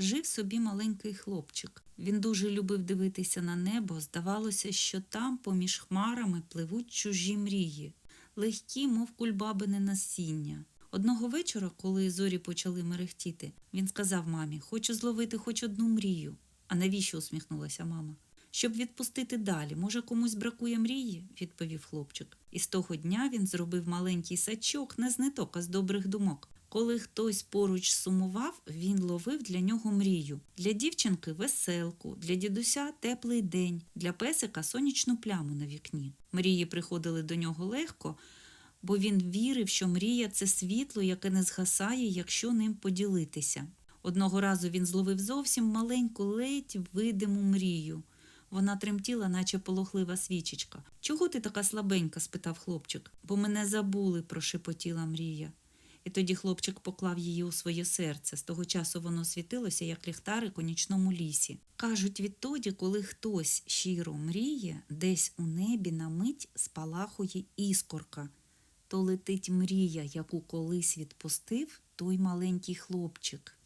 жив собі маленький хлопчик. Він дуже любив дивитися на небо. Здавалося, що там, поміж хмарами, пливуть чужі мрії, легкі, мов кульбабине насіння. Одного вечора, коли зорі почали мерехтіти, він сказав мамі: Хочу зловити хоч одну мрію. А навіщо усміхнулася мама? Щоб відпустити далі. Може, комусь бракує мрії, відповів хлопчик. І з того дня він зробив маленький сачок не з а з добрих думок. Коли хтось поруч сумував, він ловив для нього мрію. Для дівчинки веселку, для дідуся теплий день, для песика сонячну пляму на вікні. Мрії приходили до нього легко, бо він вірив, що мрія це світло, яке не згасає, якщо ним поділитися. Одного разу він зловив зовсім маленьку, ледь видиму мрію. Вона тремтіла, наче полохлива свічечка. Чого ти така слабенька? спитав хлопчик. Бо мене забули, прошепотіла мрія. І тоді хлопчик поклав її у своє серце. З того часу воно світилося, як ліхтарик у нічному лісі. Кажуть, відтоді, коли хтось щиро мріє, десь у небі на мить спалахує іскорка. То летить мрія, яку колись відпустив той маленький хлопчик.